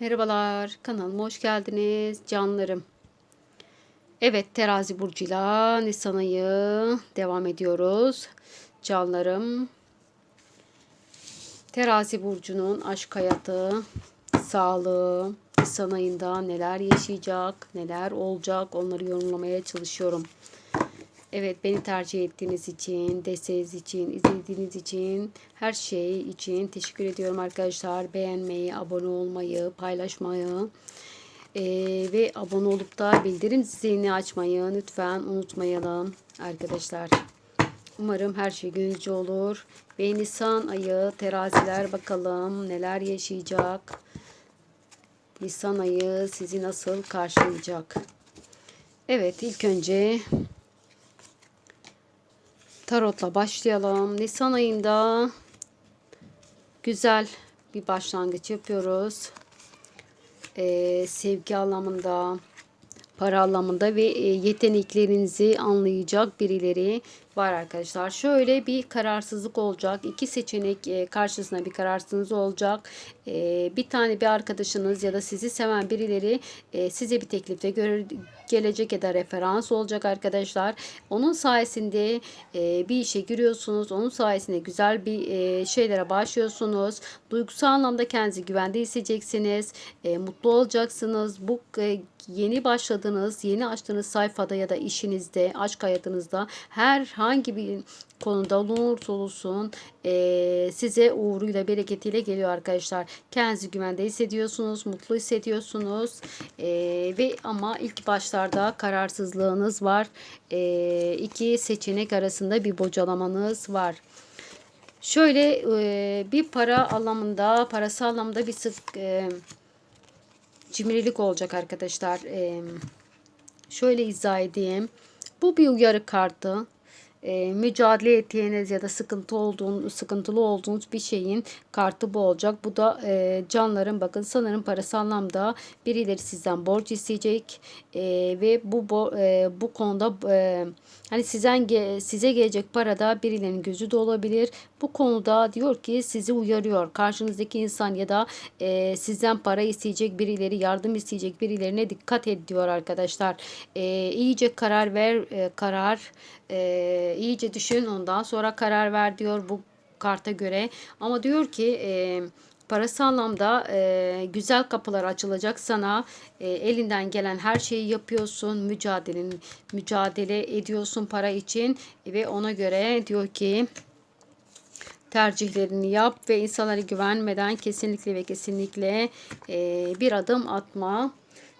Merhabalar, kanalıma hoş geldiniz canlarım. Evet, terazi burcuyla Nisan ayı devam ediyoruz. Canlarım, terazi burcunun aşk hayatı, sağlığı, Nisan ayında neler yaşayacak, neler olacak onları yorumlamaya çalışıyorum. Evet beni tercih ettiğiniz için, desteğiniz için, izlediğiniz için, her şey için teşekkür ediyorum arkadaşlar. Beğenmeyi, abone olmayı, paylaşmayı e, ve abone olup da bildirim zilini açmayı lütfen unutmayalım arkadaşlar. Umarım her şey gönülcü olur. Ve Nisan ayı teraziler bakalım neler yaşayacak. Nisan ayı sizi nasıl karşılayacak? Evet ilk önce tarotla başlayalım. Nisan ayında güzel bir başlangıç yapıyoruz. Ee, sevgi anlamında, para anlamında ve e, yeteneklerinizi anlayacak birileri var arkadaşlar. Şöyle bir kararsızlık olacak. İki seçenek e, karşısına bir kararsızlığınız olacak. E, bir tane bir arkadaşınız ya da sizi seven birileri e, size bir teklifte gelecek ya da referans olacak arkadaşlar. Onun sayesinde bir işe giriyorsunuz. Onun sayesinde güzel bir şeylere başlıyorsunuz. Duygusal anlamda kendinizi güvende hissedeceksiniz. Mutlu olacaksınız. Bu yeni başladığınız, yeni açtığınız sayfada ya da işinizde, aşk hayatınızda herhangi bir konuda olursa olsun e, size uğruyla bereketiyle geliyor arkadaşlar. Kendinizi güvende hissediyorsunuz, mutlu hissediyorsunuz e, ve ama ilk başlarda kararsızlığınız var. E, iki seçenek arasında bir bocalamanız var. Şöyle e, bir para anlamında, parası anlamda bir sık e, cimrilik olacak arkadaşlar. E, şöyle izah edeyim. Bu bir uyarı kartı e, mücadele ettiğiniz ya da sıkıntı olduğun, sıkıntılı olduğunuz bir şeyin kartı bu olacak. Bu da e, canların bakın sanırım parası anlamda birileri sizden borç isteyecek e, ve bu bo, e, bu konuda e, hani sizden size gelecek parada birilerinin gözü de olabilir. Bu konuda diyor ki sizi uyarıyor. Karşınızdaki insan ya da e, sizden para isteyecek birileri, yardım isteyecek birilerine dikkat et diyor arkadaşlar. E, iyice karar ver, e, karar e, iyice düşün ondan sonra karar ver diyor bu karta göre. Ama diyor ki e, parası anlamda e, güzel kapılar açılacak sana. E, elinden gelen her şeyi yapıyorsun. Mücadelenin mücadele ediyorsun para için ve ona göre diyor ki tercihlerini yap ve insanlara güvenmeden kesinlikle ve kesinlikle e, bir adım atma.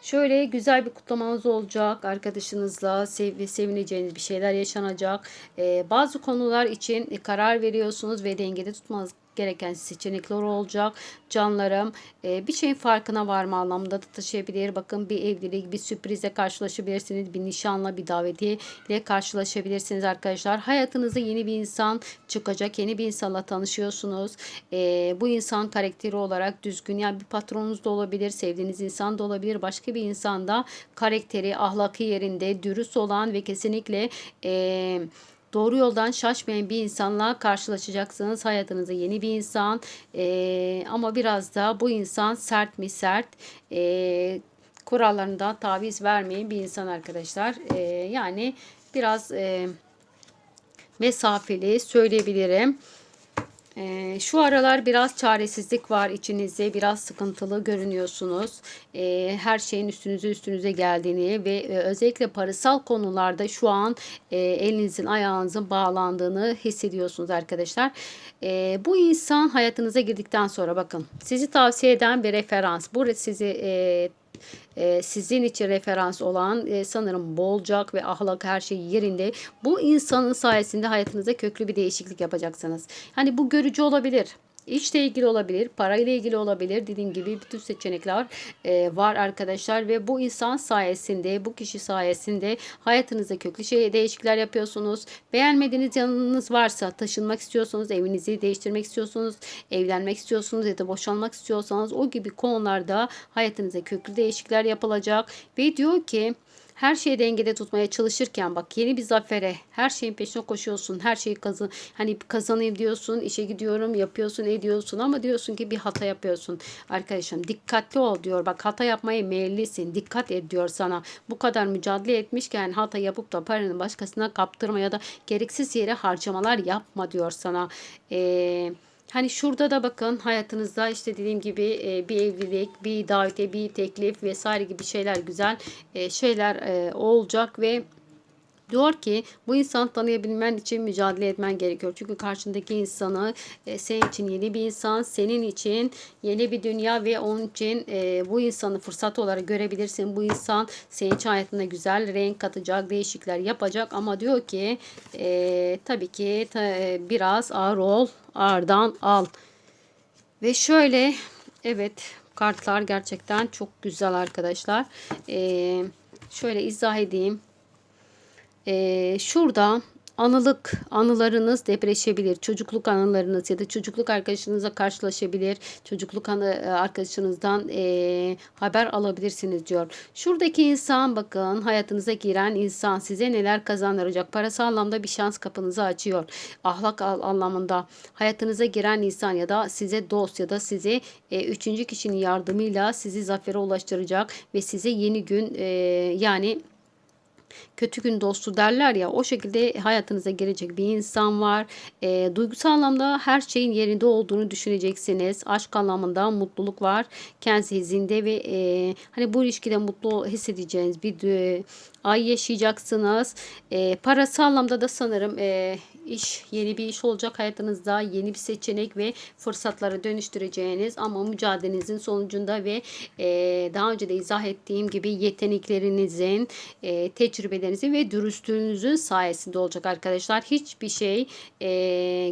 Şöyle güzel bir kutlamanız olacak. Arkadaşınızla sev sevineceğiniz bir şeyler yaşanacak. Ee, bazı konular için karar veriyorsunuz ve dengede tutmanız gereken seçenekler olacak. Canlarım e, bir şeyin farkına varma anlamında da taşıyabilir. Bakın bir evlilik, bir sürprize karşılaşabilirsiniz. Bir nişanla, bir davetiye ile karşılaşabilirsiniz arkadaşlar. Hayatınıza yeni bir insan çıkacak. Yeni bir insanla tanışıyorsunuz. E, bu insan karakteri olarak düzgün. Yani bir patronunuz da olabilir. Sevdiğiniz insan da olabilir. Başka bir insan da karakteri, ahlakı yerinde, dürüst olan ve kesinlikle eee doğru yoldan şaşmayan bir insanla karşılaşacaksınız. Hayatınıza yeni bir insan e, ama biraz da bu insan sert mi sert e, kurallarından taviz vermeyen bir insan arkadaşlar. E, yani biraz e, mesafeli söyleyebilirim. Ee, şu aralar biraz çaresizlik var içinizde. Biraz sıkıntılı görünüyorsunuz. Ee, her şeyin üstünüze üstünüze geldiğini ve e, özellikle parasal konularda şu an e, elinizin ayağınızın bağlandığını hissediyorsunuz arkadaşlar. E, bu insan hayatınıza girdikten sonra bakın sizi tavsiye eden bir referans. Bu sizi e, e, sizin için referans olan e, sanırım bolcak ve ahlak her şey yerinde. Bu insanın sayesinde hayatınızda köklü bir değişiklik yapacaksınız. Hani bu görücü olabilir işle ilgili olabilir, parayla ilgili olabilir. Dediğim gibi bütün seçenekler e, var arkadaşlar ve bu insan sayesinde, bu kişi sayesinde hayatınızda köklü şey değişiklikler yapıyorsunuz. Beğenmediğiniz yanınız varsa, taşınmak istiyorsanız, evinizi değiştirmek istiyorsunuz, evlenmek istiyorsunuz ya da boşanmak istiyorsanız o gibi konularda hayatınızda köklü değişiklikler yapılacak ve diyor ki her şeyi dengede tutmaya çalışırken bak yeni bir zafere her şeyin peşine koşuyorsun. Her şeyi kazan hani kazanayım diyorsun, işe gidiyorum, yapıyorsun, ediyorsun ama diyorsun ki bir hata yapıyorsun. Arkadaşım dikkatli ol diyor. Bak hata yapmaya meyillisin. Dikkat et diyor sana. Bu kadar mücadele etmişken hata yapıp da paranı başkasına kaptırma ya da gereksiz yere harcamalar yapma diyor sana. Eee Hani şurada da bakın hayatınızda işte dediğim gibi e, bir evlilik, bir davete, bir teklif vesaire gibi şeyler güzel e, şeyler e, olacak ve Diyor ki bu insanı tanıyabilmen için mücadele etmen gerekiyor. Çünkü karşındaki insanı e, senin için yeni bir insan, senin için yeni bir dünya ve onun için e, bu insanı fırsat olarak görebilirsin. Bu insan senin için hayatına güzel renk katacak, değişiklikler yapacak ama diyor ki e, tabii ki ta, e, biraz ağır ol, ağırdan al. Ve şöyle evet kartlar gerçekten çok güzel arkadaşlar. E, şöyle izah edeyim. Ee, şurada anılık anılarınız depreşebilir. Çocukluk anılarınız ya da çocukluk arkadaşınızla karşılaşabilir. Çocukluk anı e, arkadaşınızdan e, haber alabilirsiniz diyor. Şuradaki insan bakın hayatınıza giren insan size neler kazandıracak. Parası anlamda bir şans kapınızı açıyor. Ahlak anlamında hayatınıza giren insan ya da size dost ya da size e, üçüncü kişinin yardımıyla sizi zafere ulaştıracak ve size yeni gün e, yani kötü gün dostu derler ya o şekilde hayatınıza gelecek bir insan var. E, duygusal anlamda her şeyin yerinde olduğunu düşüneceksiniz. Aşk anlamında mutluluk var. Kendisi zinde ve e, hani bu ilişkide mutlu hissedeceğiniz bir ay yaşayacaksınız. E, parası anlamda da sanırım e, iş, yeni bir iş olacak hayatınızda. Yeni bir seçenek ve fırsatlara dönüştüreceğiniz ama mücadelenizin sonucunda ve e, daha önce de izah ettiğim gibi yeteneklerinizin, e, tecrübelerinizin ve dürüstlüğünüzün sayesinde olacak arkadaşlar. Hiçbir şey e,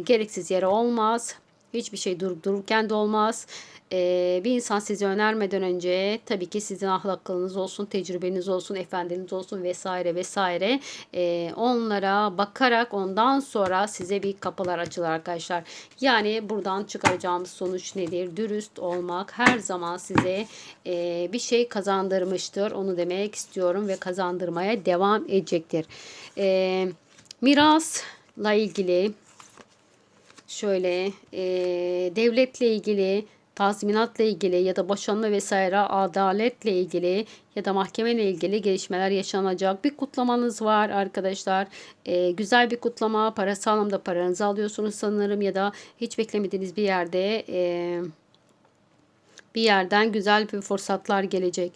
gereksiz yere olmaz. Hiçbir şey durup dururken de olmaz. Ee, bir insan sizi önermeden önce tabii ki sizin ahlaklılığınız olsun, tecrübeniz olsun, efendiniz olsun vesaire vesaire. Ee, onlara bakarak ondan sonra size bir kapılar açılır arkadaşlar. Yani buradan çıkaracağımız sonuç nedir? Dürüst olmak her zaman size e, bir şey kazandırmıştır. Onu demek istiyorum ve kazandırmaya devam edecektir. Ee, mirasla ilgili şöyle e, devletle ilgili tazminatla ilgili ya da boşanma vesaire adaletle ilgili ya da mahkemeyle ilgili gelişmeler yaşanacak. Bir kutlamanız var arkadaşlar. Ee, güzel bir kutlama. Parasal anlamda paranızı alıyorsunuz sanırım ya da hiç beklemediğiniz bir yerde e, bir yerden güzel bir fırsatlar gelecek.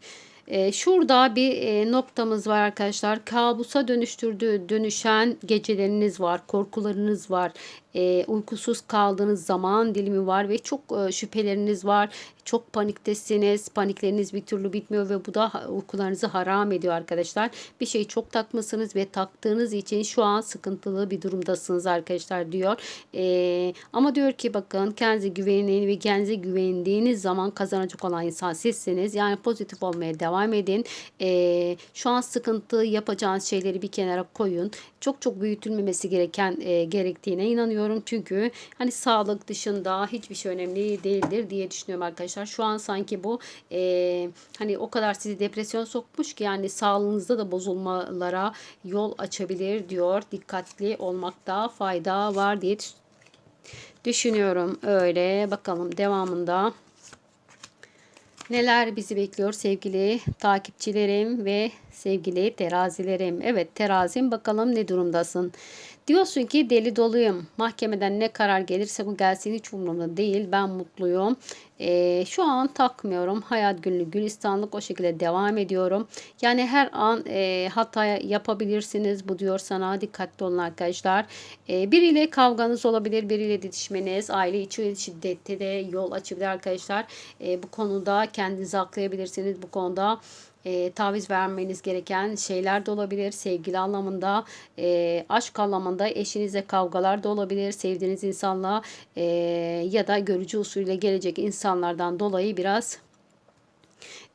E, şurada bir e, noktamız var arkadaşlar. Kabusa dönüştürdüğü dönüşen geceleriniz var, korkularınız var, e, uykusuz kaldığınız zaman dilimi var ve çok e, şüpheleriniz var. Çok paniktesiniz. Panikleriniz bir türlü bitmiyor ve bu da uykularınızı haram ediyor arkadaşlar. Bir şey çok takmışsınız ve taktığınız için şu an sıkıntılı bir durumdasınız arkadaşlar diyor. E, ama diyor ki bakın kendinize güvenin ve kendinize güvendiğiniz zaman kazanacak olan insan sizsiniz. Yani pozitif olmaya devam edin. E, şu an sıkıntı yapacağınız şeyleri bir kenara koyun. Çok çok büyütülmemesi gereken e, gerektiğine inanıyorum. Çünkü hani sağlık dışında hiçbir şey önemli değildir diye düşünüyorum arkadaşlar. Şu an sanki bu e, hani o kadar sizi depresyon sokmuş ki yani sağlığınızda da bozulmalara yol açabilir diyor. Dikkatli olmakta fayda var diye düşünüyorum. Öyle bakalım devamında neler bizi bekliyor sevgili takipçilerim ve sevgili terazilerim. Evet terazim bakalım ne durumdasın. Diyorsun ki deli doluyum. Mahkemeden ne karar gelirse bu gelsin hiç umurumda değil. Ben mutluyum. Ee, şu an takmıyorum. Hayat günlük gülistanlık o şekilde devam ediyorum. Yani her an e, hata yapabilirsiniz. Bu diyor sana. Dikkatli olun arkadaşlar. Ee, biriyle kavganız olabilir. Biriyle didişmeniz. Aile içi şiddette de yol açabilir arkadaşlar. Ee, bu konuda kendinizi aklayabilirsiniz. Bu konuda e, taviz vermeniz gereken şeyler de olabilir. Sevgili anlamında, e, aşk anlamında eşinizle kavgalar da olabilir. Sevdiğiniz insanla e, ya da görücü usulüyle gelecek insanlardan dolayı biraz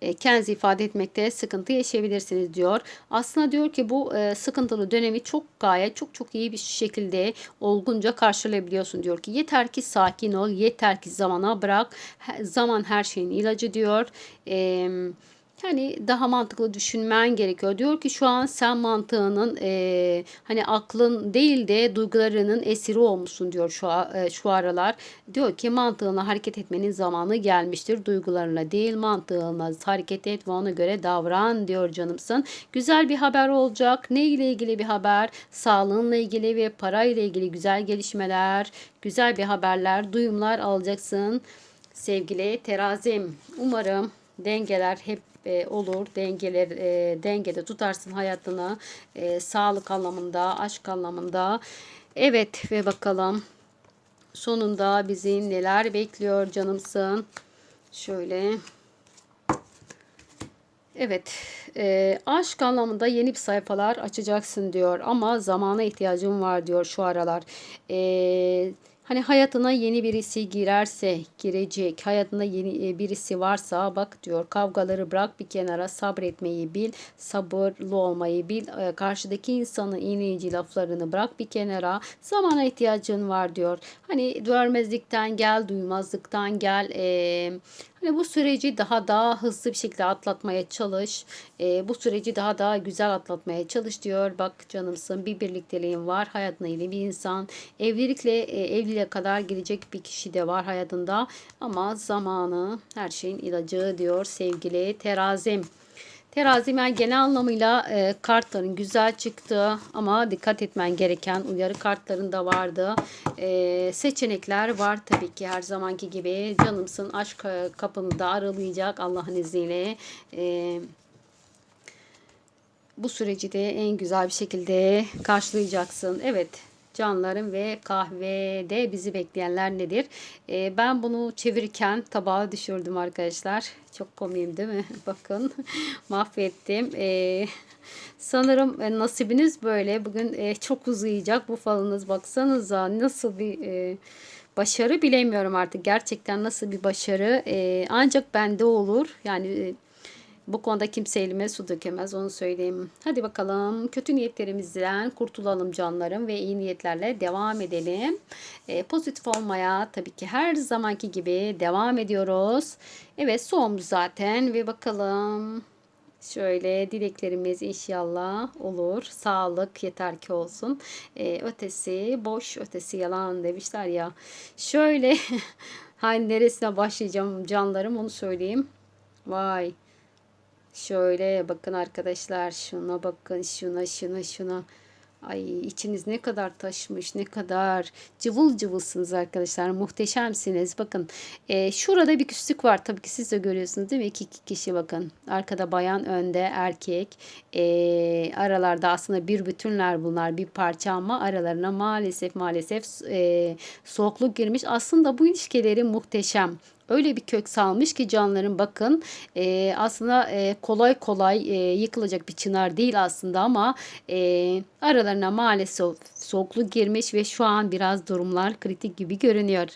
e, kendinizi ifade etmekte sıkıntı yaşayabilirsiniz diyor. Aslında diyor ki bu e, sıkıntılı dönemi çok gayet çok çok iyi bir şekilde olgunca karşılayabiliyorsun diyor ki yeter ki sakin ol yeter ki zamana bırak zaman her şeyin ilacı diyor. Eee hani daha mantıklı düşünmen gerekiyor. Diyor ki şu an sen mantığının e, hani aklın değil de duygularının esiri olmuşsun diyor şu e, şu aralar. Diyor ki mantığınla hareket etmenin zamanı gelmiştir. Duygularına değil mantığınla hareket et ve ona göre davran diyor canımsın. Güzel bir haber olacak. Ne ile ilgili bir haber? Sağlığınla ilgili ve parayla ilgili güzel gelişmeler, güzel bir haberler, duyumlar alacaksın. Sevgili terazim, umarım dengeler hep e, olur. Dengeler e, dengede tutarsın hayatını. E, sağlık anlamında, aşk anlamında. Evet ve bakalım sonunda bizi neler bekliyor canımsın. Şöyle. Evet, e, aşk anlamında yeni bir sayfalar açacaksın diyor ama zamana ihtiyacım var diyor şu aralar. E, hani hayatına yeni birisi girerse, girecek, hayatında yeni e, birisi varsa bak diyor kavgaları bırak bir kenara sabretmeyi bil, sabırlı olmayı bil, e, karşıdaki insanın iğneyici laflarını bırak bir kenara, zamana ihtiyacın var diyor. Hani görmezlikten gel, duymazlıktan gel, e, Hani bu süreci daha daha hızlı bir şekilde atlatmaya çalış. E, bu süreci daha daha güzel atlatmaya çalış diyor. Bak canımsın bir birlikteliğin var. Hayatına yeni bir insan. Evlilikle e, evliliğe kadar gidecek bir kişi de var hayatında. Ama zamanı her şeyin ilacı diyor sevgili terazim. Terazim yani genel anlamıyla e, kartların güzel çıktı ama dikkat etmen gereken uyarı kartların da vardı. E, seçenekler var tabii ki her zamanki gibi. Canımsın aşk e, kapını da aralayacak Allah'ın izniyle. E, bu süreci de en güzel bir şekilde karşılayacaksın. Evet canlarım ve kahvede bizi bekleyenler nedir? Ee, ben bunu çevirirken tabağa düşürdüm arkadaşlar. Çok komiyim değil mi? Bakın mahvettim. Ee, sanırım e, nasibiniz böyle. Bugün e, çok uzayacak bu falınız. Baksanıza nasıl bir... E, başarı bilemiyorum artık gerçekten nasıl bir başarı ee, ancak bende olur yani e, bu konuda kimse elime su dökemez onu söyleyeyim. Hadi bakalım kötü niyetlerimizden kurtulalım canlarım ve iyi niyetlerle devam edelim. E, pozitif olmaya tabii ki her zamanki gibi devam ediyoruz. Evet soğumdu zaten ve bakalım Şöyle dileklerimiz inşallah olur. Sağlık yeter ki olsun. Ee, ötesi boş, ötesi yalan demişler ya. Şöyle hani neresine başlayacağım canlarım onu söyleyeyim. Vay. Şöyle bakın arkadaşlar şuna bakın şuna şuna şuna. Ay içiniz ne kadar taşmış ne kadar cıvıl cıvılsınız arkadaşlar muhteşemsiniz. Bakın e, şurada bir küslük var. Tabii ki siz de görüyorsunuz değil mi? İki, iki kişi bakın. Arkada bayan önde erkek. E, aralarda aslında bir bütünler bunlar bir parça ama aralarına maalesef maalesef e, soğukluk girmiş. Aslında bu ilişkileri muhteşem öyle bir kök salmış ki canların bakın e, aslında e, kolay kolay e, yıkılacak bir çınar değil aslında ama e, aralarına maalesef soğukluk girmiş ve şu an biraz durumlar kritik gibi görünüyor.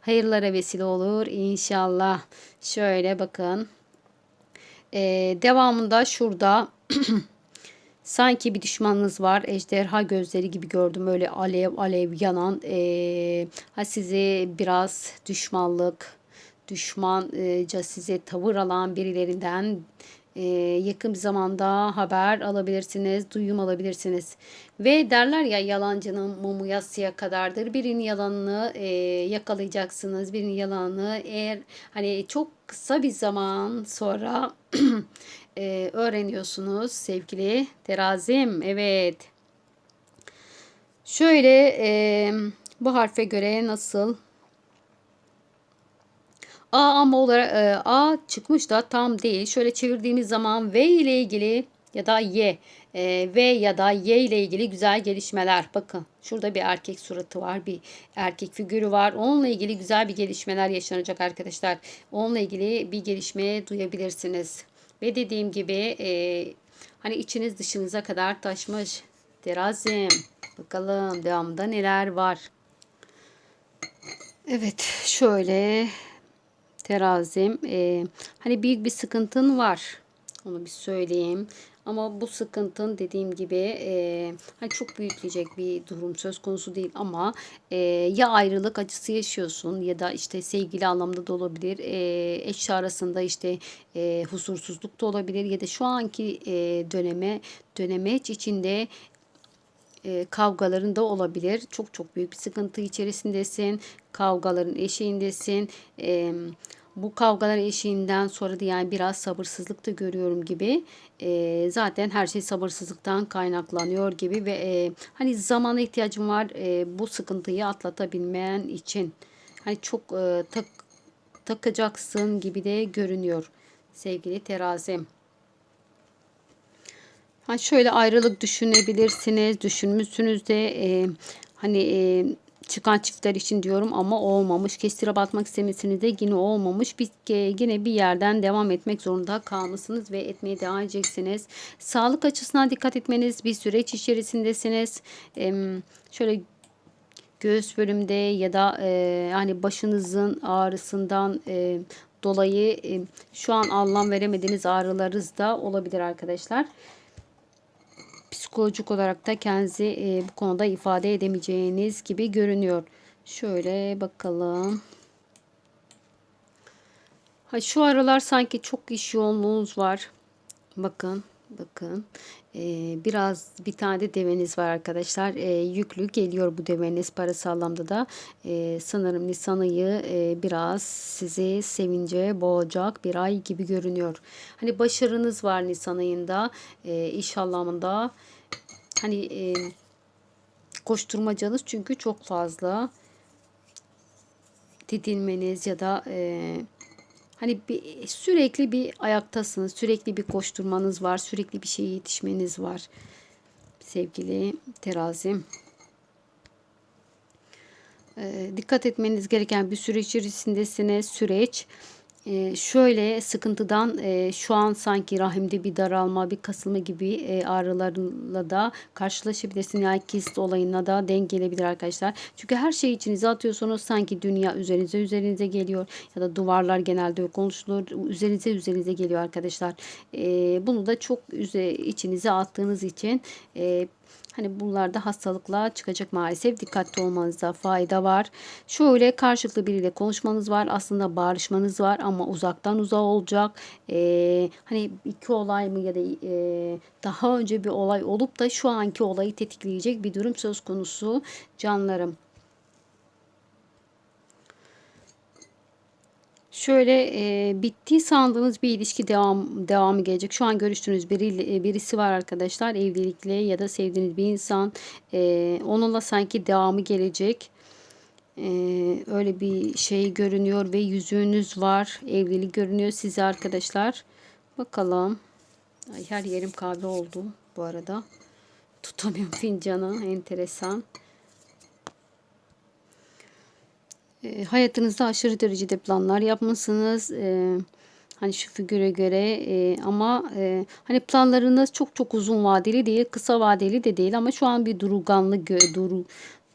Hayırlara vesile olur inşallah. Şöyle bakın. E, devamında şurada sanki bir düşmanınız var. Ejderha gözleri gibi gördüm. Öyle alev alev yanan. E, ha sizi biraz düşmanlık, düşmanca size tavır alan birilerinden e, yakın bir zamanda haber alabilirsiniz, duyum alabilirsiniz. Ve derler ya yalancının mumu yatsıya kadardır. Birinin yalanını e, yakalayacaksınız. Birinin yalanını eğer hani çok kısa bir zaman sonra e, öğreniyorsunuz sevgili terazim. Evet. Şöyle e, bu harfe göre nasıl A ama olarak e, A çıkmış da tam değil. Şöyle çevirdiğimiz zaman V ile ilgili ya da Y e, V ya da Y ile ilgili güzel gelişmeler. Bakın şurada bir erkek suratı var. Bir erkek figürü var. Onunla ilgili güzel bir gelişmeler yaşanacak arkadaşlar. Onunla ilgili bir gelişme duyabilirsiniz. Ve dediğim gibi e, hani içiniz dışınıza kadar taşmış. Terazim. Bakalım devamında neler var. Evet şöyle terazim. E, hani büyük bir sıkıntın var. Onu bir söyleyeyim. Ama bu sıkıntın dediğim gibi e, hani çok büyütecek bir durum söz konusu değil ama e, ya ayrılık acısı yaşıyorsun ya da işte sevgili anlamda da olabilir. E, eş arasında işte e, huzursuzluk da olabilir ya da şu anki e, döneme dönemeç içinde e, kavgaların da olabilir. Çok çok büyük bir sıkıntı içerisindesin. Kavgaların eşiğindesin. E, bu kavgalar eşiğinden sonra da yani biraz sabırsızlık da görüyorum gibi. E, zaten her şey sabırsızlıktan kaynaklanıyor gibi ve e, hani zamana ihtiyacım var e, bu sıkıntıyı atlatabilmen için. Hani çok e, tak, takacaksın gibi de görünüyor sevgili terazim. Ha şöyle ayrılık düşünebilirsiniz. Düşünmüşsünüz de e, hani e, çıkan çiftler için diyorum ama olmamış. Kestire batmak istemesiniz de yine olmamış. Bir, yine bir yerden devam etmek zorunda kalmışsınız ve etmeye devam edeceksiniz. Sağlık açısından dikkat etmeniz bir süreç içerisindesiniz. E, şöyle göğüs bölümde ya da e, hani başınızın ağrısından e, dolayı e, şu an anlam veremediğiniz ağrılarınız da olabilir arkadaşlar psikolojik olarak da kendinizi e, bu konuda ifade edemeyeceğiniz gibi görünüyor. Şöyle bakalım. Ha, şu aralar sanki çok iş yoğunluğunuz var. Bakın. Bakın. Ee, biraz bir tane de deveniz var arkadaşlar. Ee, yüklü geliyor bu deveniz parası anlamda da. Ee, sanırım Nisan ayı e, biraz sizi sevince boğacak bir ay gibi görünüyor. Hani başarınız var Nisan ayında. Ee, iş anlamında. Hani e, koşturmacanız çünkü çok fazla. Didilmeniz ya da e, Hani bir, sürekli bir ayaktasınız. Sürekli bir koşturmanız var. Sürekli bir şeye yetişmeniz var. Sevgili terazim. Ee, dikkat etmeniz gereken bir süreç içerisindesiniz. Süreç ee, şöyle sıkıntıdan e, şu an sanki rahimde bir daralma, bir kasılma gibi e, ağrılarla da karşılaşabilirsin. Yani kist olayına da denk gelebilir arkadaşlar. Çünkü her şeyi içinize atıyorsunuz sanki dünya üzerinize üzerinize geliyor ya da duvarlar genelde konuşulur. Üzerinize üzerinize geliyor arkadaşlar. E, bunu da çok içinize attığınız için e, Hani bunlarda hastalıkla çıkacak maalesef. Dikkatli olmanızda fayda var. Şöyle karşılıklı biriyle konuşmanız var. Aslında bağırışmanız var ama uzaktan uzağa olacak. Ee, hani iki olay mı ya da e, daha önce bir olay olup da şu anki olayı tetikleyecek bir durum söz konusu canlarım. Şöyle e, bitti sandığınız bir ilişki devam devamı gelecek. Şu an görüştüğünüz biri, birisi var arkadaşlar. Evlilikle ya da sevdiğiniz bir insan. E, onunla sanki devamı gelecek. E, öyle bir şey görünüyor ve yüzüğünüz var. Evlilik görünüyor size arkadaşlar. Bakalım. Ay, her yerim kahve oldu bu arada. Tutamıyorum fincanı. Enteresan. E, hayatınızda aşırı derecede planlar yapmışsınız. E, hani şu figüre göre e, ama e, hani planlarınız çok çok uzun vadeli değil, kısa vadeli de değil ama şu an bir duruganlı duru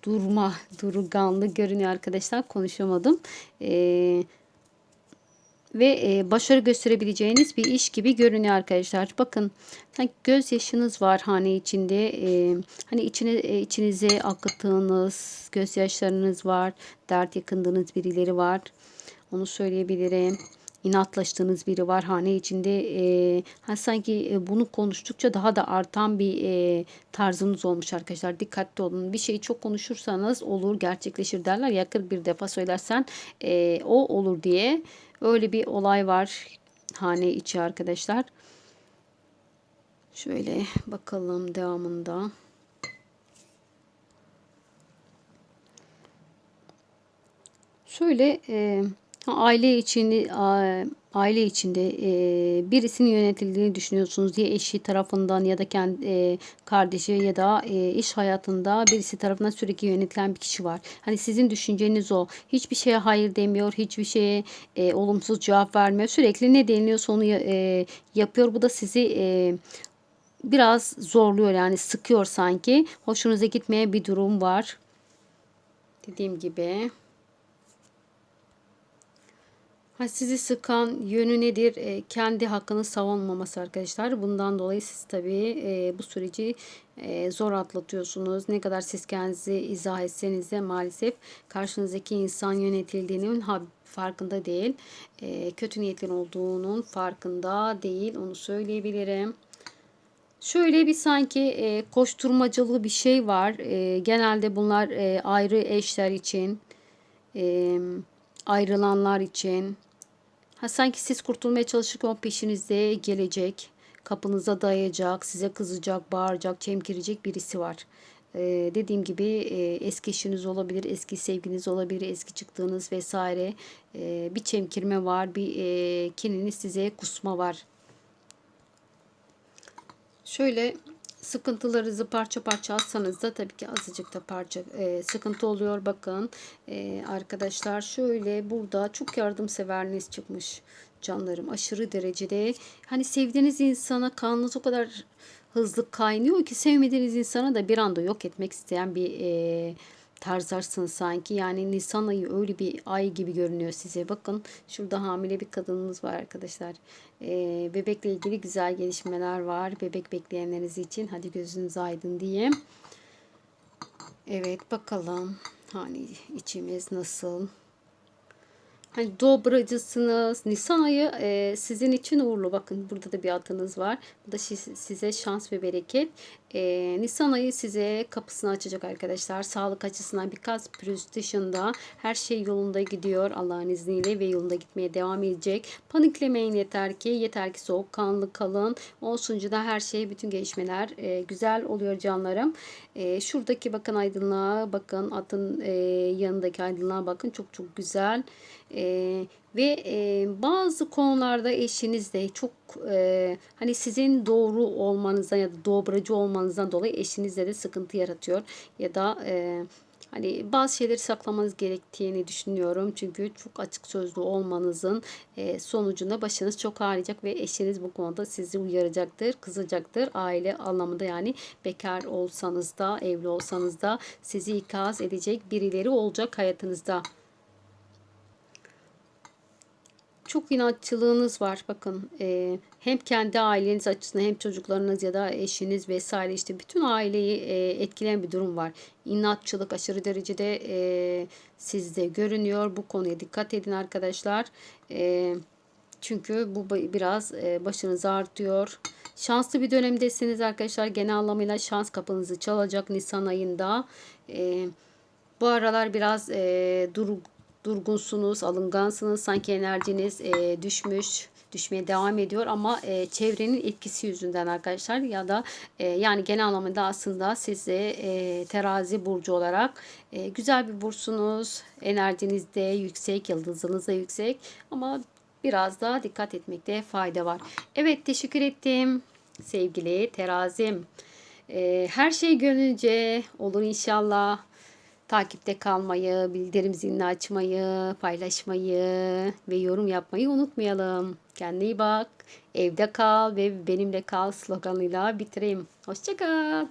durma duruganlı görünüyor arkadaşlar. Konuşamadım. Eee ve e, başarı gösterebileceğiniz bir iş gibi görünüyor arkadaşlar. Bakın sanki göz yaşınız var hane içinde. E, hani içine e, içinize akıttığınız gözyaşlarınız var. Dert yakındığınız birileri var. Onu söyleyebilirim. İnatlaştığınız biri var hane içinde. E, ha, sanki e, bunu konuştukça daha da artan bir e, tarzınız olmuş arkadaşlar. Dikkatli olun. Bir şeyi çok konuşursanız olur gerçekleşir derler. Yakır bir defa söylersen e, o olur diye Öyle bir olay var hane içi arkadaşlar. Şöyle bakalım devamında. Şöyle e, aile içini aile içinde e, birisinin yönetildiğini düşünüyorsunuz diye eşi tarafından ya da kendi e, kardeşi ya da e, iş hayatında birisi tarafından sürekli yönetilen bir kişi var. Hani sizin düşünceniz o. Hiçbir şeye hayır demiyor, hiçbir şeye e, olumsuz cevap vermiyor. Sürekli ne deniliyorsa onu e, yapıyor. Bu da sizi e, biraz zorluyor yani sıkıyor sanki. Hoşunuza gitmeye bir durum var. Dediğim gibi. Ha, sizi sıkan yönü nedir? E, kendi hakkını savunmaması arkadaşlar. Bundan dolayı siz tabii e, bu süreci e, zor atlatıyorsunuz. Ne kadar siz kendinizi izah etseniz de maalesef karşınızdaki insan yönetildiğinin farkında değil. E, kötü niyetli olduğunun farkında değil. Onu söyleyebilirim. Şöyle bir sanki e, koşturmacalı bir şey var. E, genelde bunlar e, ayrı eşler için, e, ayrılanlar için. Ha, sanki siz kurtulmaya çalışırken o peşinizde gelecek, kapınıza dayayacak, size kızacak, bağıracak, çemkirecek birisi var. E, dediğim gibi e, eski eşiniz olabilir, eski sevginiz olabilir, eski çıktığınız vesaire. E, bir çemkirme var, bir e, kininiz size kusma var. Şöyle sıkıntılarınızı parça parça alsanız da tabii ki azıcık da parça e, sıkıntı oluyor. Bakın e, arkadaşlar şöyle burada çok yardımseverliğiniz çıkmış canlarım. Aşırı derecede hani sevdiğiniz insana kanınız o kadar hızlı kaynıyor ki sevmediğiniz insana da bir anda yok etmek isteyen bir e, tarzarsın sanki. Yani Nisan ayı öyle bir ay gibi görünüyor size. Bakın şurada hamile bir kadınımız var arkadaşlar. Ee, bebekle ilgili güzel gelişmeler var. Bebek bekleyenleriniz için. Hadi gözünüz aydın diyeyim. Evet bakalım. Hani içimiz nasıl? Hani dobracısınız. Nisan ayı e, sizin için uğurlu. Bakın burada da bir atınız var. Bu da size şans ve bereket. E, Nisan ayı size kapısını açacak arkadaşlar. Sağlık açısından birkaç pürüz dışında her şey yolunda gidiyor Allah'ın izniyle ve yolunda gitmeye devam edecek. Paniklemeyin yeter ki. Yeter ki soğukkanlı kalın. Olsunca da her şey bütün gelişmeler e, güzel oluyor canlarım. E, şuradaki bakın aydınlığa bakın atın e, yanındaki aydınlığa bakın. Çok çok güzel. E, ve e, bazı konularda eşiniz de çok e, hani sizin doğru olmanızdan ya da dobracı olmanızdan dolayı eşinizle de sıkıntı yaratıyor ya da e, hani bazı şeyleri saklamanız gerektiğini düşünüyorum çünkü çok açık sözlü olmanızın e, sonucunda başınız çok ağrıyacak ve eşiniz bu konuda sizi uyaracaktır, kızacaktır. Aile anlamında yani bekar olsanız da evli olsanız da sizi ikaz edecek birileri olacak hayatınızda. Çok inatçılığınız var. Bakın e, hem kendi aileniz açısından hem çocuklarınız ya da eşiniz vesaire işte bütün aileyi e, etkileyen bir durum var. İnatçılık aşırı derecede e, sizde görünüyor. Bu konuya dikkat edin arkadaşlar. E, çünkü bu biraz e, başınızı artıyor. Şanslı bir dönemdesiniz arkadaşlar. Genel anlamıyla şans kapınızı çalacak Nisan ayında. E, bu aralar biraz e, dur, durgunsunuz, alıngansınız. Sanki enerjiniz e, düşmüş, düşmeye devam ediyor ama e, çevrenin etkisi yüzünden arkadaşlar ya da e, yani genel anlamda aslında size e, terazi burcu olarak e, güzel bir bursunuz. Enerjiniz de yüksek, yıldızınız da yüksek ama biraz daha dikkat etmekte fayda var. Evet teşekkür ettim sevgili terazim. E, her şey gönlünce olur inşallah. Takipte kalmayı, bildirim zilini açmayı, paylaşmayı ve yorum yapmayı unutmayalım. Kendine iyi bak, evde kal ve benimle kal sloganıyla bitireyim. Hoşçakal.